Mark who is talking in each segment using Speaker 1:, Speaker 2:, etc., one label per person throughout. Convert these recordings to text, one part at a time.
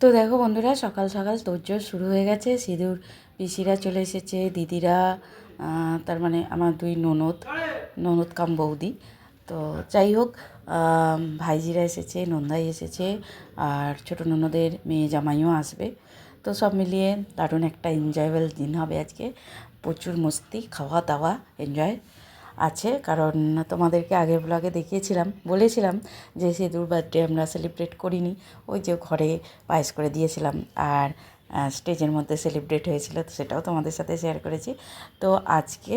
Speaker 1: তো দেখো বন্ধুরা, সকাল সকাল তোরজোর শুরু হয়ে গেছে। সিঁদুর পিসিরা চলে এসেছে, দিদিরা তার মানে আমার দুই ননদ ননদ কাম বৌদি। তো যাই হোক ভাইজিরা এসেছে, নন্দাই এসেছে, আর ছোটো ননদের মেয়ে জামাইও আসবে। তো সব মিলিয়ে দারুণ একটা এনজয়েবল দিন হবে আজকে। প্রচুর মস্তি, খাওয়া দাওয়া এনজয় আছে, কারণ তোমাদেরকে আগের ব্লগে দেখিয়েছিলাম, বলেছিলাম যে সিঁদুর বার্থডে আমরা সেলিব্রেট করিনি। ওই যে ঘরে পায়েস করে দিয়েছিলাম আর স্টেজের মধ্যে সেলিব্রেট হয়েছিল, তো সেটাও তোমাদের সাথে শেয়ার করেছি। তো আজকে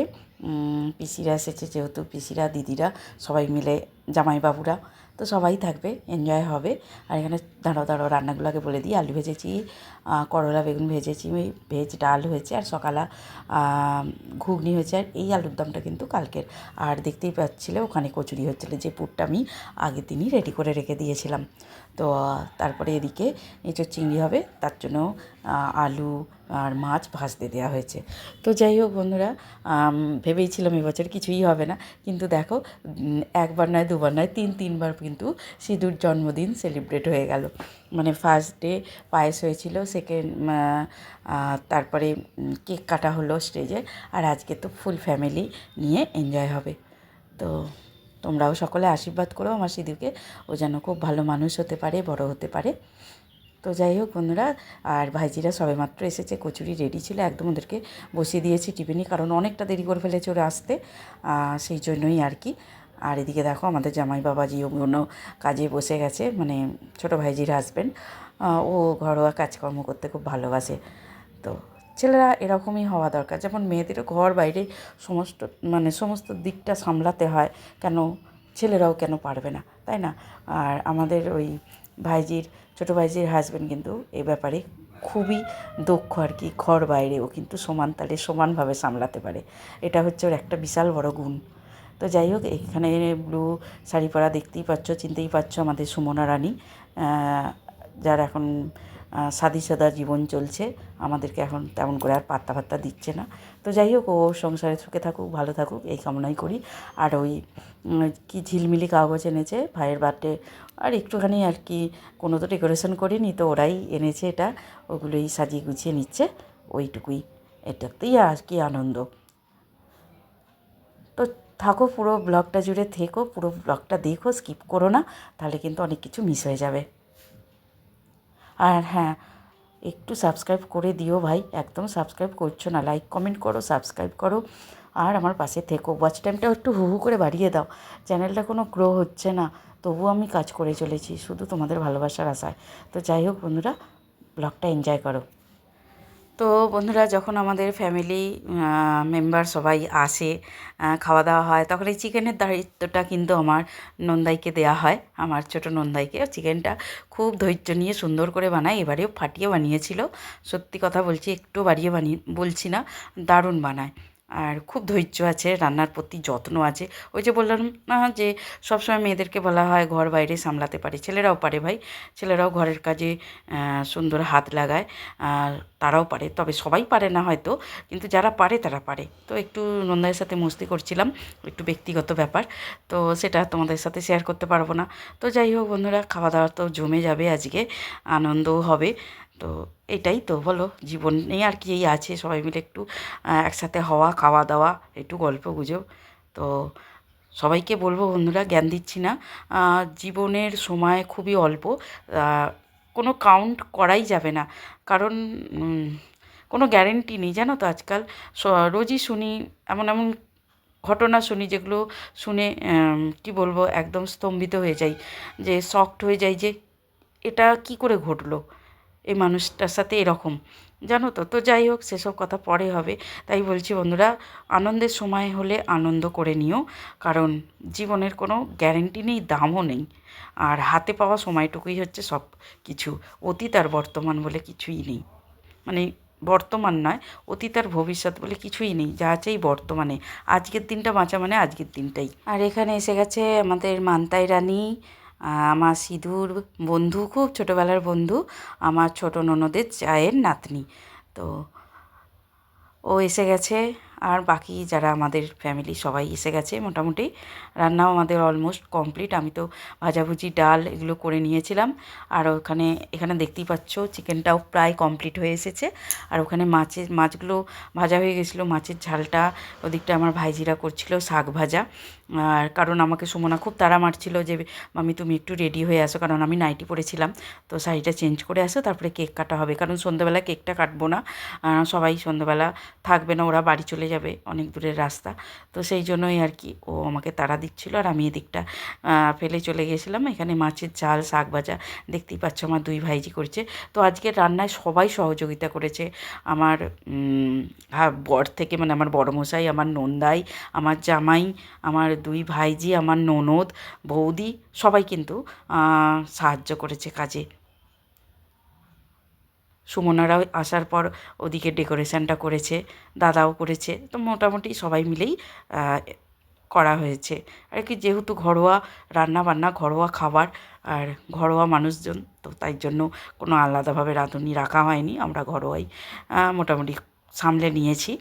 Speaker 1: পিসিরা এসেছে, যেহেতু পিসিরা, দিদিরা সবাই মিলে, জামাইবাবুরা তো সবাই থাকবে এনজয় হবে। আর এখানে দাঁড়ো দাঁড়ো রান্নাগুলোকে বলে দিই। আলু ভেজেছি করলা বেগুন ভেজেছি ভেজ ডাল হয়েছে, আর সকালা ঘুগনি হয়েছে। আর এই আলুর দমটা কিন্তু কালকের। আর দেখতেই পাচ্ছিলে, ওখানে কচুরি হচ্ছিল, যে পুরটা আমি আগের দিনই রেডি করে রেখে দিয়েছিলাম। তো তারপরে এদিকে এঁচোর চিংড়ি হবে, তার জন্য আলু আর মাছ ভাজতে দেওয়া হয়েছে। তো যাই হোক বন্ধুরা ভেবেইছিলাম এবছর কিছুই হবে না, কিন্তু দেখো একবার নয়, দুবার নয়, তিন, তিনবার কিন্তু সিঁদুর জন্মদিন সেলিব্রেট হয়ে গেল। মানে ফার্স্ট ডে পায়েস হয়েছিল, সেকেন্ড তারপরে কেক কাটা হলো স্টেজে, আর আজকে তো ফুল ফ্যামিলি নিয়ে এনজয় হবে। তো তোমরাও সকলে আশীর্বাদ করো আমার সিঁদুরকে। ও যেন খুব ভালো মানুষ হতে পারে, বড় হতে পারে। তো যাই হোক বন্ধুরা, আর ভাইজিরা সবেমাত্র এসেছে, কচুরি রেডি ছিল, একদম ওদেরকে বসিয়ে দিয়েছি টিফিনে, কারণ অনেকটা দেরি করে ফেলেছে ওরা আসতে। সেই জন্যই আর কি। আর এদিকে দেখো আমাদের জামাই বাবাজিও কোনো কাজে বসে গেছে মানে ছোটো ভাইজির হাজব্যান্ড ও ঘরোয়া কাজকর্ম করতে খুব ভালোবাসে। তো ছেলেরা এরকমই হওয়া দরকার। যেমন মেয়েদেরও ঘর বাইরে সমস্ত মানে সমস্ত দিকটা সামলাতে হয়, কেন ছেলেরাও কেন পারবে না, তাই না? আর আমাদের ওই ভাইজির, ছোটো ভাইজির হাজব্যান্ড কিন্তু এ ব্যাপারে খুবই দক্ষ আর কি, ঘর বাইরে ও কিন্তু সমান তালে সমানভাবে সামলাতে পারে। এটা হচ্ছে ওর একটা বিশাল বড় গুণ। তো যাই হোক, এখানে ব্লু শাড়ি পরা দেখতেই পাচ্ছ, চিনতেই পারছ আমাদের সুমনা রানী যার এখন সাদি সাদা জীবন চলছে। আমাদেরকে এখন তেমন করে আর পাত্তা ফাত্তা দিচ্ছে না। তো যাই হোক, ও সংসারে সুখে থাকুক, ভালো থাকুক, এই কামনাই করি। আর ওই কি ঝিলমিলি কাগজ এনেছে, ভাইয়ের বার্থডে, আর একটুখানি আর কি, কোনো তো ডেকোরেশন করিনি, তো ওরাই এনেছে এটা, ওগুলোই সাজিয়ে গুছিয়ে নিচ্ছে, ওইটুকুই। এটাতেই আর কি আনন্দ। তো থাকো, পুরো ব্লগটা জুড়ে থেকো, পুরো ব্লগটা দেখো, স্কিপ করো না, তাহলে কিন্তু অনেক কিছু মিস হয়ে যাবে। আর হ্যাঁ একটু সাবস্ক্রাইব করে দিও ভাই। একদম সাবস্ক্রাইব করছ না লাইক কমেন্ট করো সাবস্ক্রাইব করো। আর আমার পাশে থেকো। ওয়াচ টাইমটা একটু হু হু করে বাড়িয়ে দাও। চ্যানেলটা কোনো গ্রো হচ্ছে না, তবুও আমি কাজ করে চলেছি, শুধু তোমাদের ভালোবাসার আশায়। তো যাই হোক বন্ধুরা ব্লগটা এনজয় করো। তো বন্ধুরা, যখন আমাদের ফ্যামিলি মেম্বার সবাই আসে খাওয়া দাওয়া হয়, তখন এই চিকেনের দায়িত্বটা কিন্তু আমার নন্দাইকে দেয়া হয়। আমার ছোট নন্দাইকে। চিকেনটা খুব ধৈর্য নিয়ে সুন্দর করে বানায়। এবারেও ফাটিয়ে বানিয়েছিল। সত্যি কথা বলছি, একটু বাড়িয়ে বানিয়ে বলছি না, দারুণ বানায়। আর খুব ধৈর্য আছে, রান্নার প্রতি যত্ন আছে। ওই যে বললাম না যে, সবসময় মেয়েদেরকে বলা হয় ঘর বাইরে সামলাতে পারে। ছেলেরাও পারে ভাই, ছেলেরাও ঘরের কাজে সুন্দর হাত লাগায়, আর তারাও পারে। তবে সবাই পারে না হয়তো, কিন্তু যারা পারে তারা পারে। তো একটু নন্দাইয়ের সাথে মস্তি করছিলাম, একটু ব্যক্তিগত ব্যাপার। তো সেটা তোমাদের সাথে শেয়ার করতে পারব না। তো যাই হোক বন্ধুরা খাওয়া দাওয়া তো জমে যাবে আজকে, আনন্দও হবে। তো এটাই তো, বলো। জীবন আর কি, এই আছে। সবাই মিলে একটু একসাথে হওয়া, খাওয়া দাওয়া, একটু গল্প গুজব। তো সবাইকে বলব বন্ধুরা, জ্ঞান দিচ্ছি না। জীবনের সময় খুবই অল্প। কোনো কাউন্ট করাই যাবে না। কারণ কোনো গ্যারেন্টি নেই। জানো তো আজকাল রোজই শুনি, এমন এমন ঘটনা শুনি, যেগুলো শুনে কি বলব, একদম স্তম্ভিত হয়ে যাই। যে শকড হয়ে যাই যে, এটা কি করে ঘটলো? এই মানুষটার সাথে এরকম। জানো তো? তো যাই হোক, সেসব কথা পরে হবে। তাই বলছি, বন্ধুরা, আনন্দের সময় হলে আনন্দ করে নিও, কারণ জীবনের কোনো গ্যারেন্টি নেই, দামও নেই। আর হাতে পাওয়া সময়টুকুই হচ্ছে সব কিছু। অতীত আর বর্তমান বলে কিছুই নেই। মানে বর্তমান নয়, অতীত আর ভবিষ্যৎ বলে কিছুই নেই। যা আছে এই বর্তমানে। আজকের দিনটা বাঁচা মানে আজকের দিনটাই। আর এখানে এসে গেছে আমাদের মান্তাই রানী। আমার সিধুর বন্ধু, খুব ছোটোবেলার বন্ধু, আমার ছোটো ননদের চায়ের নাতনি। তো ও এসে গেছে। আর বাকি যারা আমাদের ফ্যামিলি সবাই এসে গেছে, মোটামুটি রান্নাও আমাদের অলমোস্ট কমপ্লিট আমি তো ভাজাভুজি, ডাল এগুলো করে নিয়েছিলাম। আর ওখানে, এখানে দেখতেই পাচ্ছ চিকেনটাও প্রায় কমপ্লিট হয়ে এসেছে। আর ওখানে মাছের মাছগুলো ভাজা হয়ে গেছিল। মাছের ঝালটা ওদিকটা আমার ভাইজিরা করছিল শাক ভাজা। আর কারণ আমাকে সুমনা খুব তাড়া মারছিল যে, মামি, তুমি একটু রেডি হয়ে আসো। কারণ আমি নাইটি পরেছিলাম তো শাড়িটা চেঞ্জ করে আসো, তারপরে কেক কাটা হবে। কারণ সন্ধ্যাবেলা কেকটা কাটবো না। সবাই সন্ধ্যাবেলা থাকবে না, ওরা বাড়ি চলে যাবে অনেক দূরের রাস্তা। তো সেই জন্যই আর কি ও আমাকে তাড়া দিচ্ছিল আর আমি এদিকটা ফেলে চলে গেছিলাম। এখানে মাছের ঝাল, শাক ভাজা দেখতেই পাচ্ছ আমার দুই ভাইজি করছে। তো আজকে রান্নায় সবাই সহযোগিতা করেছে। আমার বর থেকে মানে আমার বড় মশাই আমার নন্দাই, আমার জামাই, আমার দুই ভাইজি, আমার ননদ, বৌদি সবাই কিন্তু সাহায্য করেছে কাজে। সুমনারাও আসার পর ওদিকে ডেকোরেশনটা করেছে, দাদাও করেছে, তো মোটামুটি সবাই মিলেই করা হয়েছে। আর কি যেহেতু ঘরোয়া রান্না বান্না ঘরোয়া খাবার আর ঘরোয়া মানুষজন, তো তাই জন্য কোনো আলাদাভাবে রাঁধুনি রাখা হয়নি, আমরা ঘরোয়াই মোটামুটি সামলে নিয়েছি।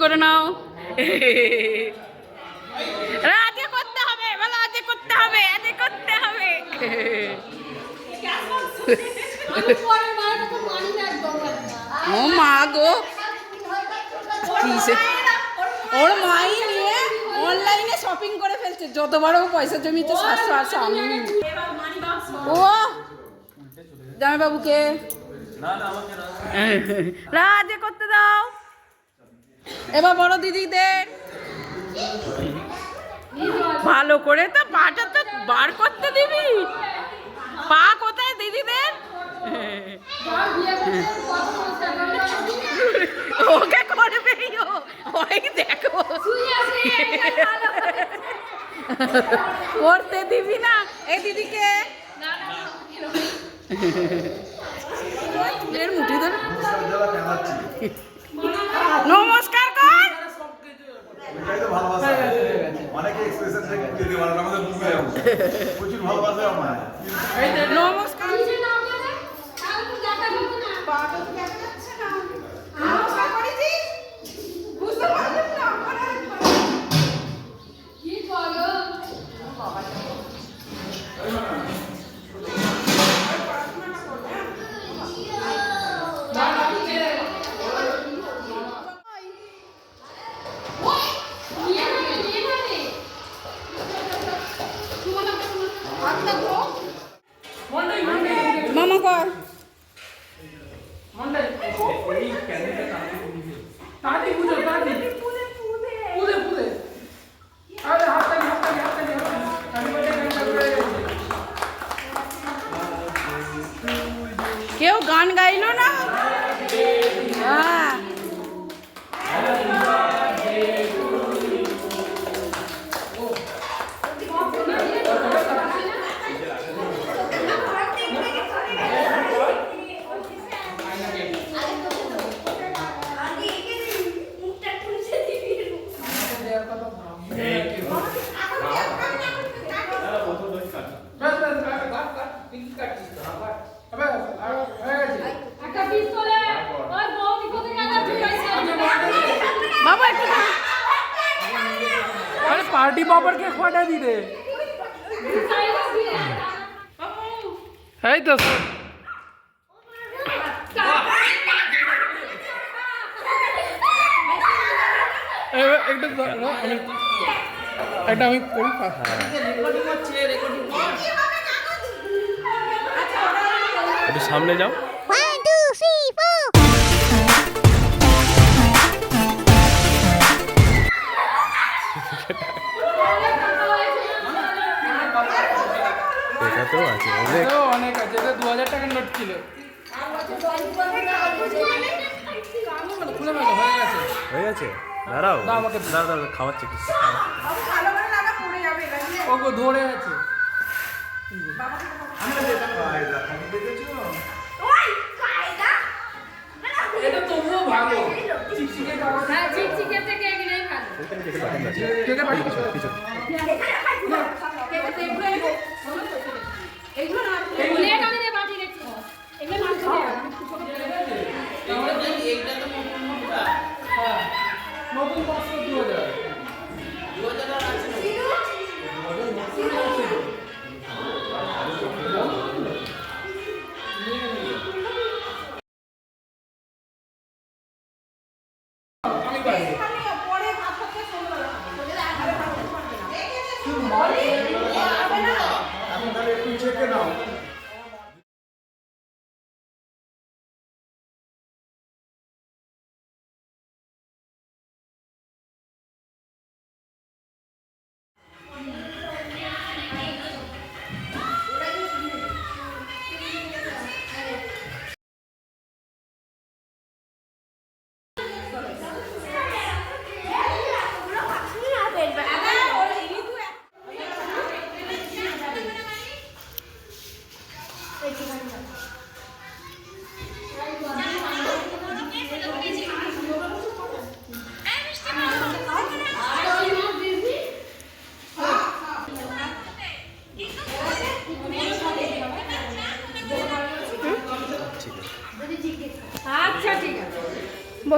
Speaker 2: করে নাও। রাতে করতে হবে, বলো আজকে করতে হবে আজকে করতে হবে। ও মা গো। ওর মাই নিয়ে অনলাইনে শপিং করে ফেলছে। যতবার ও পয়সা জমিতে সাতশো আটশো। আমি ও জামাইবাবুকে। রাজে করতে দাও। এবার বড় দিদিদের। ভালো করে তো পাটা তো বার করতে দিবি। পা কোথায় দিদিদের? ওকে করবেই ও ওই দেখো। করতে দিবি না। এই দিদিকে। এর মুঠি ধরে। নমস্কার কর।
Speaker 3: অনেকে
Speaker 4: পার্টি বাবার কে খোয়াটা দি রে
Speaker 2: সাইলেন্স দিয়ে
Speaker 4: এই তো এবার একটু দাঁড়াও, আমি একটা আমি করি
Speaker 5: একটু সামনে যাও দাঁড়াও
Speaker 4: দাও আমাকে।
Speaker 5: দাঁড়াও দাঁড়াও খাওয়াচ্ছি একটু
Speaker 4: ওগো ধরে আছে। এটা তবুও ভালো। চিকচিকে কাগজ
Speaker 6: হ্যাঁ চিকচিকে থেকে এগুলোই ভালো।
Speaker 5: ওইখানে যেতে পারেন না
Speaker 4: কেটে পাঠিয়ে
Speaker 5: পিছনে পিছনে
Speaker 6: প্লেট আমি
Speaker 3: তাহলে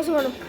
Speaker 2: Vamos a.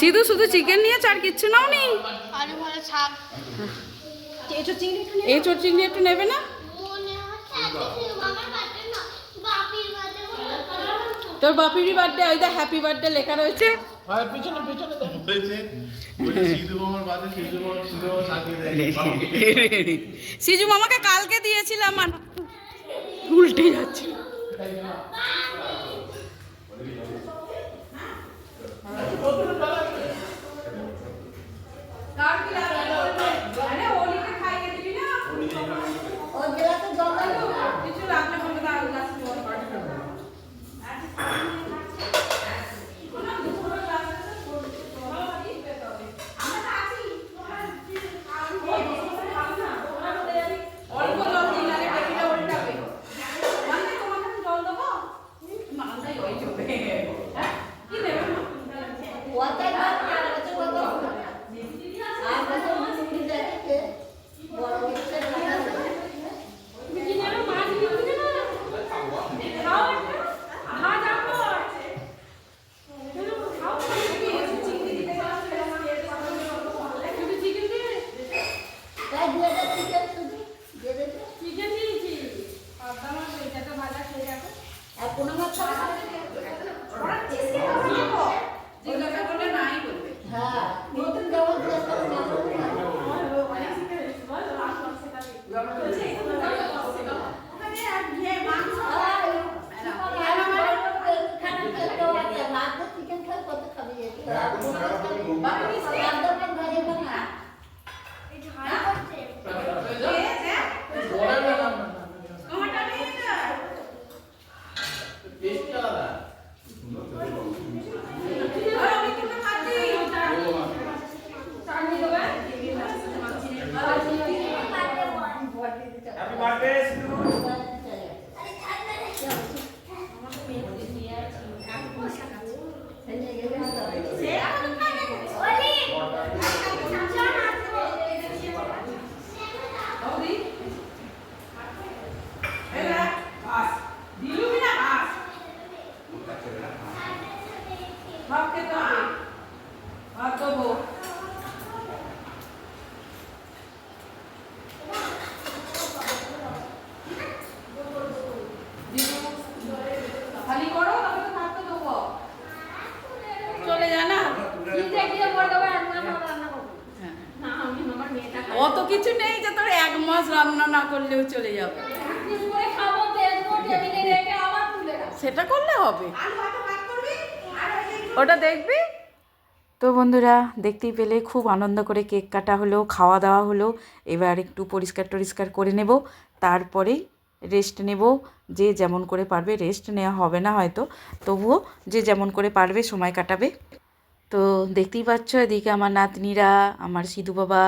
Speaker 2: সিধু শুধু চিকেন নিয়েছ আর কিচ্ছু নাও নি। এই চিংড়ি একটু নেবে না? তোর বাপিরই বার্থডে ওই দা হ্যাপি বার্থডে লেখা রয়েছে।
Speaker 4: হয় দেখো।
Speaker 2: সিজু মামাকে কালকে দিয়েছিলাম উল্টে যাচ্ছে।
Speaker 1: সেটা করলে হবে। ওটা দেখবি? তো বন্ধুরা দেখতেই পেলে খুব আনন্দ করে কেক কাটা হলো খাওয়া দাওয়া হলো। এবার একটু পরিষ্কার টরিষ্কার করে নেব তারপরেই রেস্ট নেব। যে যেমন করে পারবে রেস্ট নেওয়া হবে না হয়তো তবুও যে যেমন করে পারবে সময় কাটাবে। তো দেখতেই পাচ্ছ এদিকে আমার নাতনিরা আমার সিধু বাবা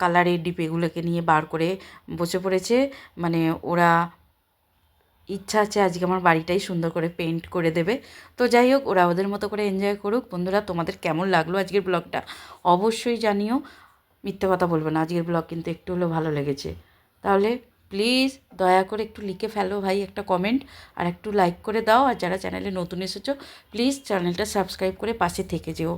Speaker 1: কালারের ডিপেগুলোকে নিয়ে বার করে বসে পড়েছে। মানে ওরা ইচ্ছা আছে আজকে আমার বাড়িটাই সুন্দর করে পেন্ট করে দেবে। তো যাই হোক, ওরা ওদের মতো করে এনজয় করুক। বন্ধুরা, তোমাদের কেমন লাগল আজকের ব্লগটা অবশ্যই জানিও। মিথ্যে কথা বলব না, আজকের ব্লগ কিন্তু একটু হলেও ভালো লেগেছে। তাহলে প্লিজ দয়া করে একটু লিখে ফেলো ভাই একটা কমেন্ট আর একটু লাইক করে দাও। আর যারা চ্যানেলে নতুন এসেছ প্লিজ চ্যানেলটা সাবস্ক্রাইব করে পাশে থেকে যেও।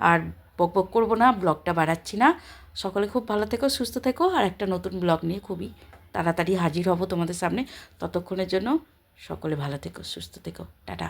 Speaker 1: আর বক বক করব না ব্লগটা বাড়াচ্ছি না। সকলে খুব ভালো থেকো, সুস্থ থেকো। আর একটা নতুন ব্লগ নিয়ে খুবই তাড়াতাড়ি হাজির হব তোমাদের সামনে। ততক্ষণের জন্য সকলে ভালো থেকো সুস্থ থেকো। টাটা।